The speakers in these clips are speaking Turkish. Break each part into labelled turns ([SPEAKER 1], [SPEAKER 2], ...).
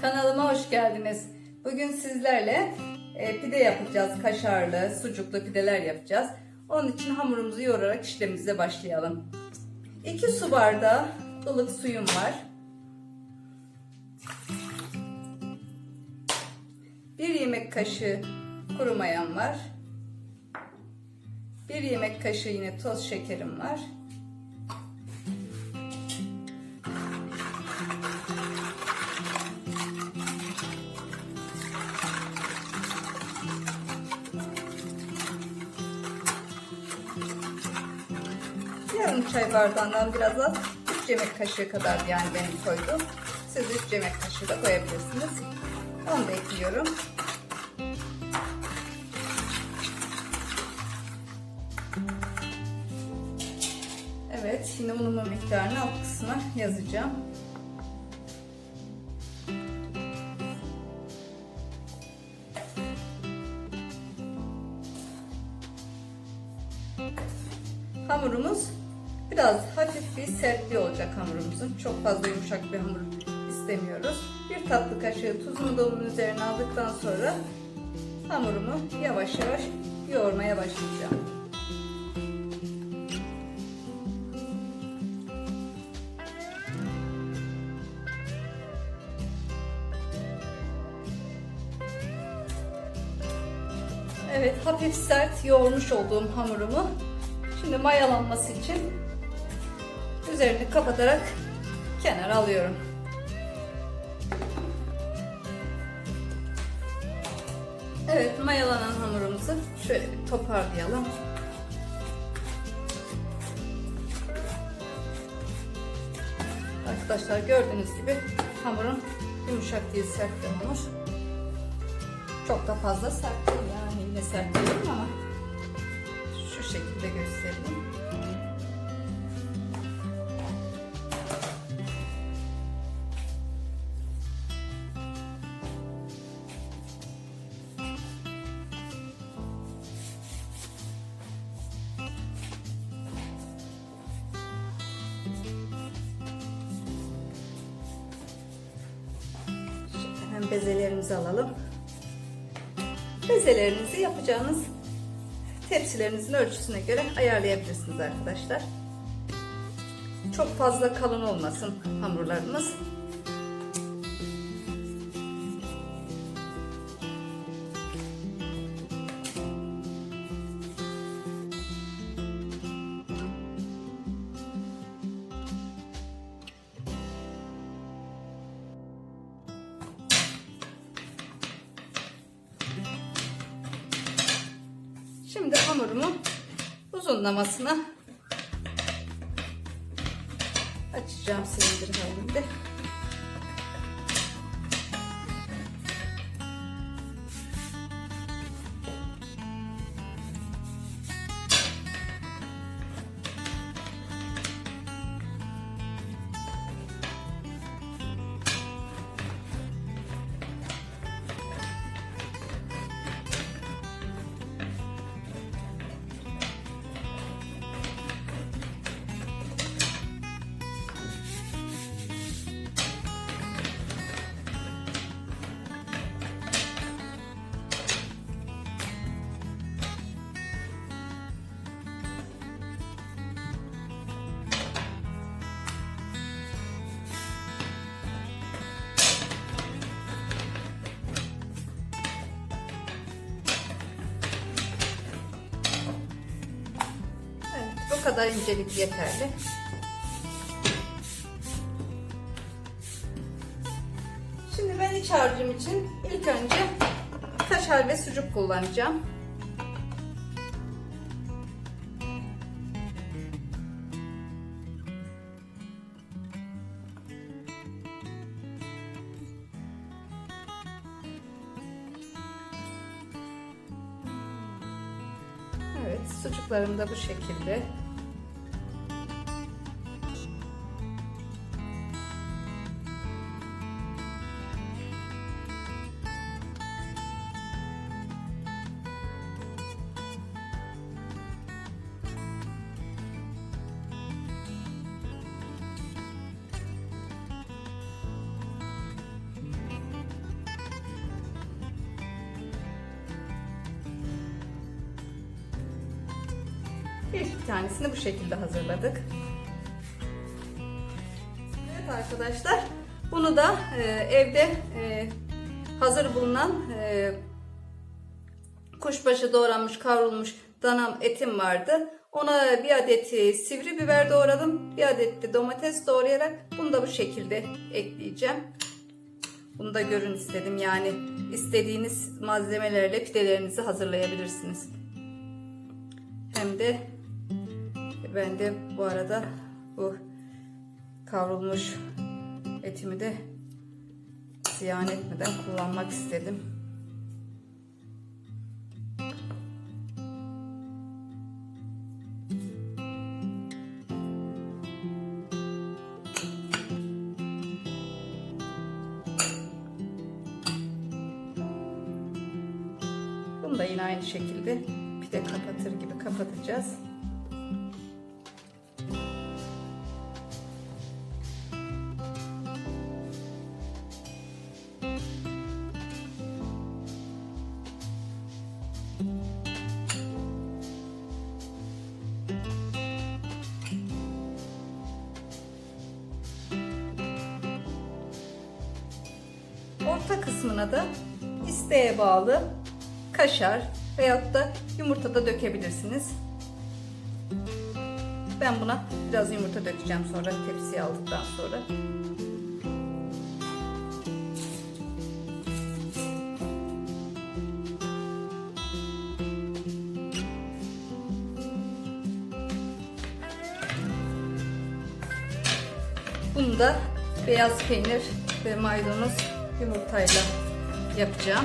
[SPEAKER 1] Kanalıma hoş geldiniz. Bugün sizlerle e, pide yapacağız. Kaşarlı, sucuklu pideler yapacağız. Onun için hamurumuzu yoğurarak işlemimize başlayalım. 2 su bardağı ılık suyum var. 1 yemek kaşığı kuru mayam var. 1 yemek kaşığı yine toz şekerim var. Çay bardağından biraz az 3 yemek kaşığı kadar yani benim koydum. Siz 3 yemek kaşığı da koyabilirsiniz. Onu da ekliyorum. Evet, şimdi unumun miktarını alt kısmına yazacağım. Hamurumuz biraz hafif bir sertliği olacak hamurumuzun. Çok fazla yumuşak bir hamur istemiyoruz. Bir tatlı kaşığı tuzunu da unun üzerine aldıktan sonra hamurumu yavaş yavaş yoğurmaya başlayacağım. Evet, hafif sert yoğurmuş olduğum hamurumu şimdi mayalanması için üzerini kapatarak kenara alıyorum. Evet, mayalanan hamurumuzu şöyle bir toparlayalım. Arkadaşlar gördüğünüz gibi hamurun yumuşak değil sert bir hamur. Çok da fazla sert değil yani yine sert değil ama şu şekilde göstereyim. Bezelerimizi alalım. Bezelerinizi yapacağınız tepsilerinizin ölçüsüne göre ayarlayabilirsiniz arkadaşlar. Çok fazla kalın olmasın hamurlarımız. Şimdi hamurumu uzunlamasına açacağım silindir halinde. Kadar incelik yeterli. Şimdi ben iç harcım için ilk önce kaşar ve sucuk kullanacağım. Evet, sucuklarım da bu şekilde. Bir tanesini bu şekilde hazırladık. Evet arkadaşlar bunu da e, evde e, hazır bulunan e, kuşbaşı doğranmış kavrulmuş danam etim vardı. Ona bir adet e, sivri biber doğradım. Bir adet de domates doğrayarak bunu da bu şekilde ekleyeceğim. Bunu da görün istedim. Yani istediğiniz malzemelerle pidelerinizi hazırlayabilirsiniz. Hem de ben de bu arada bu kavrulmuş etimi de ziyan etmeden kullanmak istedim. Bunu da yine aynı şekilde pide kapatır gibi kapatacağız. Orta kısmına da isteğe bağlı kaşar veyahut da yumurta da dökebilirsiniz. Ben buna biraz yumurta dökeceğim sonra tepsiye aldıktan sonra. Bunu da beyaz peynir ve maydanoz yumurtayla yapacağım.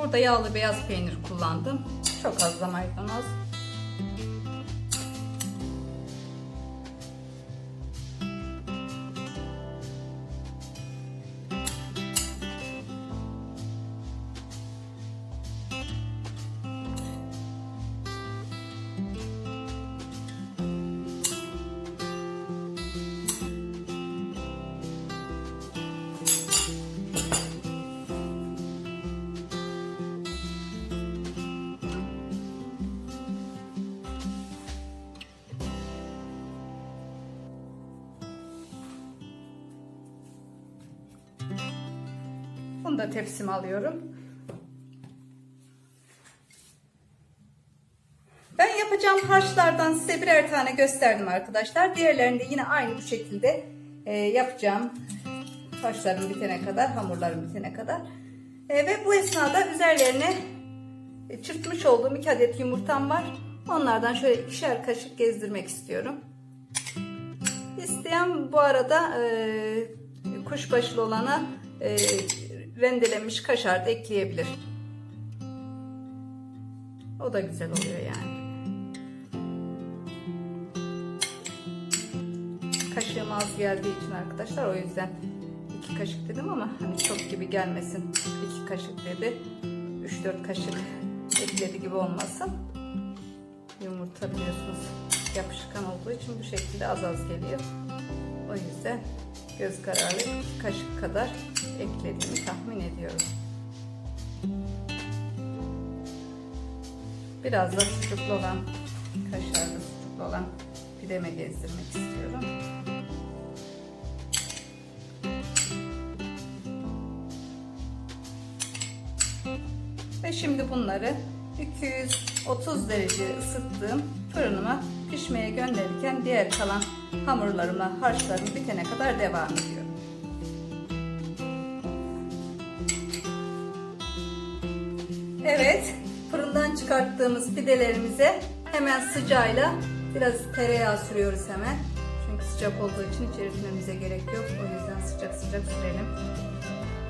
[SPEAKER 1] Burada yağlı beyaz peynir kullandım. Çok az da maydanoz. Bunu da tepsime alıyorum. Ben yapacağım harçlardan size birer tane gösterdim arkadaşlar. Diğerlerini de yine aynı bu şekilde e, yapacağım. Harçlarım bitene kadar, hamurlarım bitene kadar. E, ve bu esnada üzerlerine e, çırpmış olduğum iki adet yumurtam var. Onlardan şöyle ikişer kaşık gezdirmek istiyorum. İsteyen bu arada e, kuşbaşılı olana e, rendelenmiş kaşar da ekleyebilir. O da güzel oluyor yani. Kaşığım az geldiği için arkadaşlar o yüzden iki kaşık dedim ama hani çok gibi gelmesin. iki kaşık dedi. 3-4 kaşık ekledi gibi olmasın. Yumurta biliyorsunuz yapışkan olduğu için bu şekilde az az geliyor. O yüzden göz kararı kaşık kadar eklediğimi tahmin ediyorum. Biraz da sucuklu olan, kaşarlı sucuklu olan pideme gezdirmek istiyorum. Ve şimdi bunları 230 derece ısıttığım fırınıma pişmeye gönderirken diğer kalan hamurlarıma, harçlarım bitene kadar devam ediyorum. Evet, fırından çıkarttığımız pidelerimize Hemen sıcağıyla biraz tereyağı sürüyoruz hemen. Çünkü sıcak olduğu için içeritmemize gerek yok. O yüzden sıcak sıcak sürelim.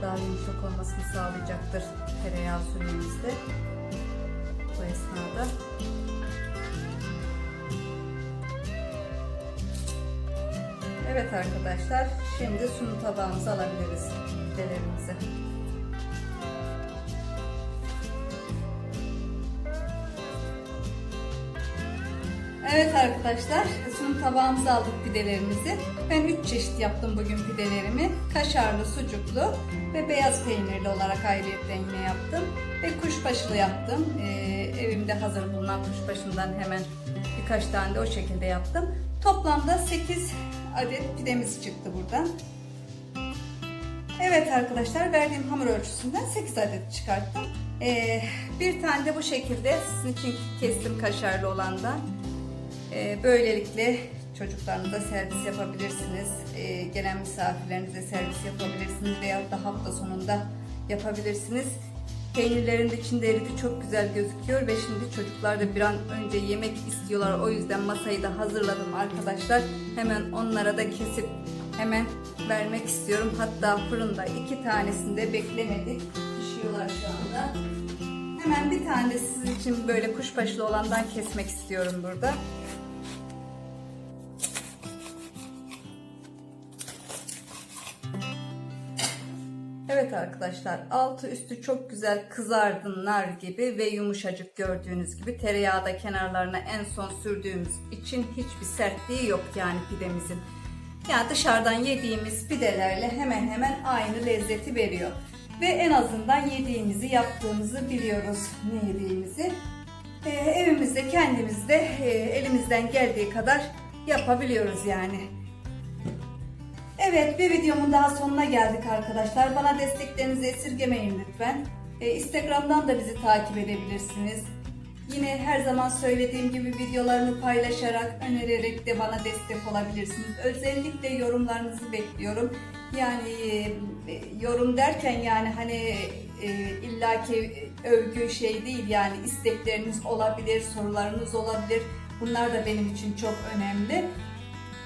[SPEAKER 1] Daha yumuşak olmasını sağlayacaktır tereyağı sürmemizde. Bu esnada. Evet arkadaşlar, şimdi sunum tabağımıza alabiliriz pidelerimizi. Evet arkadaşlar, sunum tabağımıza aldık pidelerimizi. Ben 3 çeşit yaptım bugün pidelerimi. Kaşarlı, sucuklu ve beyaz peynirli olarak ayrıyetten yine yaptım. Ve kuşbaşılı yaptım. Ee, evimde hazır bulunan kuşbaşından hemen birkaç tane de o şekilde yaptım. Toplamda 8 adet pidemiz çıktı buradan. Evet arkadaşlar verdiğim hamur ölçüsünden 8 adet çıkarttım. Ee, bir tane de bu şekilde sizin için kestim kaşarlı olandan. Ee, böylelikle çocuklarınıza servis yapabilirsiniz. Ee, gelen misafirlerinize servis yapabilirsiniz veya da hafta sonunda yapabilirsiniz. Peynirlerin de içinde eridi çok güzel gözüküyor ve şimdi çocuklar da bir an önce yemek istiyorlar. O yüzden masayı da hazırladım arkadaşlar. Hemen onlara da kesip hemen vermek istiyorum. Hatta fırında iki tanesini de beklemedik. Pişiyorlar şu anda. Hemen bir tane de sizin için böyle kuşbaşılı olandan kesmek istiyorum burada. Evet arkadaşlar altı üstü çok güzel kızardı nar gibi ve yumuşacık gördüğünüz gibi tereyağı da kenarlarına en son sürdüğümüz için hiçbir sertliği yok yani pidemizin. Yani dışarıdan yediğimiz pidelerle hemen hemen aynı lezzeti veriyor. Ve en azından yediğimizi yaptığımızı biliyoruz ne yediğimizi. Ee, evimizde kendimizde e, elimizden geldiği kadar yapabiliyoruz yani. Evet bir videomun daha sonuna geldik arkadaşlar. Bana desteklerinizi esirgemeyin lütfen. Ee, Instagram'dan da bizi takip edebilirsiniz. Yine her zaman söylediğim gibi videolarımı paylaşarak, önererek de bana destek olabilirsiniz. Özellikle yorumlarınızı bekliyorum. Yani e, yorum derken yani hani e, illaki övgü şey değil yani istekleriniz olabilir, sorularınız olabilir. Bunlar da benim için çok önemli.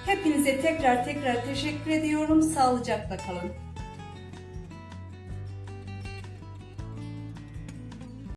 [SPEAKER 1] Hepinize tekrar tekrar teşekkür ediyorum. Sağlıcakla kalın.